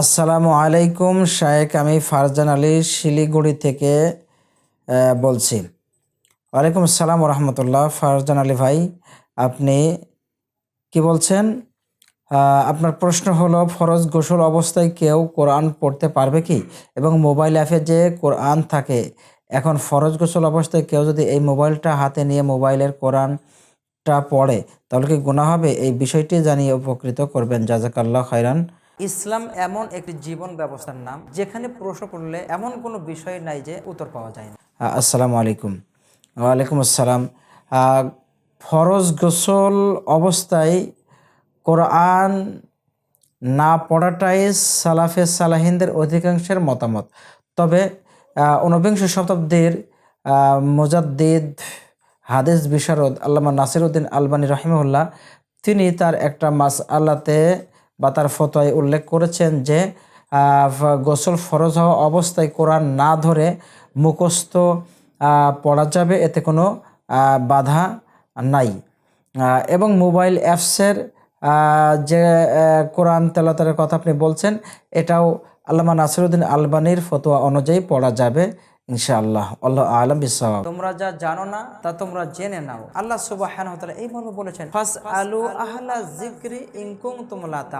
আসসালামু আলাইকুম শায়েক আমি ফারজান আলী, শিলিগুড়ি থেকে বলছি। ওয়ালাইকুম আসসালাম রহমতুল্লাহ। ফারজান আলী ভাই, আপনি কি বলছেন? আপনার প্রশ্ন হলো, ফরজ গোসল অবস্থায় কেউ কোরআন পড়তে পারবে কি? এবং মোবাইল অ্যাপে যে কোরআন থাকে, এখন ফরজ গোসল অবস্থায় কেউ যদি এই মোবাইলটা হাতে নিয়ে মোবাইলের কোরআনটা পড়ে, তাহলে কি গুণা হবে? এই বিষয়টি জানিয়ে উপকৃত করবেন। জাজাকাল্লাহ খাইরান ইসলাম এমন একটি জীবন ব্যবস্থার নাম, যেখানে প্রশ্ন করলে এমন কোনো বিষয় নাই যে উত্তর পাওয়া যায় না। আসসালামু আলাইকুম। ওয়ালাইকুম আসসালাম। ফরজ গোসল অবস্থায় কোরআন না পড়াটাই সালাফে সালাহিনদের অধিকাংশের মতামত। তবে ঊনবিংশ শতাব্দীর মুজাদ্দিদ হাদিস বিশারদ আল্লামা নাসিরউদ্দিন আলবানী রহিমউল্লাহ তিনি তার একটা মাস আল্লাতে বা তার ফতোয় উল্লেখ করেছেন যে গোসল ফরজ হওয়া অবস্থায় কোরআন না ধরে মুখস্থ পড়া যাবে, এতে কোনো বাধা নাই। এবং মোবাইল অ্যাপসের যে কোরআন তেলাতের কথা আপনি বলছেন, এটাও আল্লামা নাসিরুদ্দিন আলবানির ফতোয়া অনুযায়ী পড়া যাবে। ইনশাআল্লাহ। আল্লাহ আলম বিসাব তোমরা যা জানো না, তা তোমরা জেনে নাও। আল্লাহ সুবাহ এই মর্ম বলেছেন ফাস আলু আহলা জিক্রি ইনকুম তোমলা তা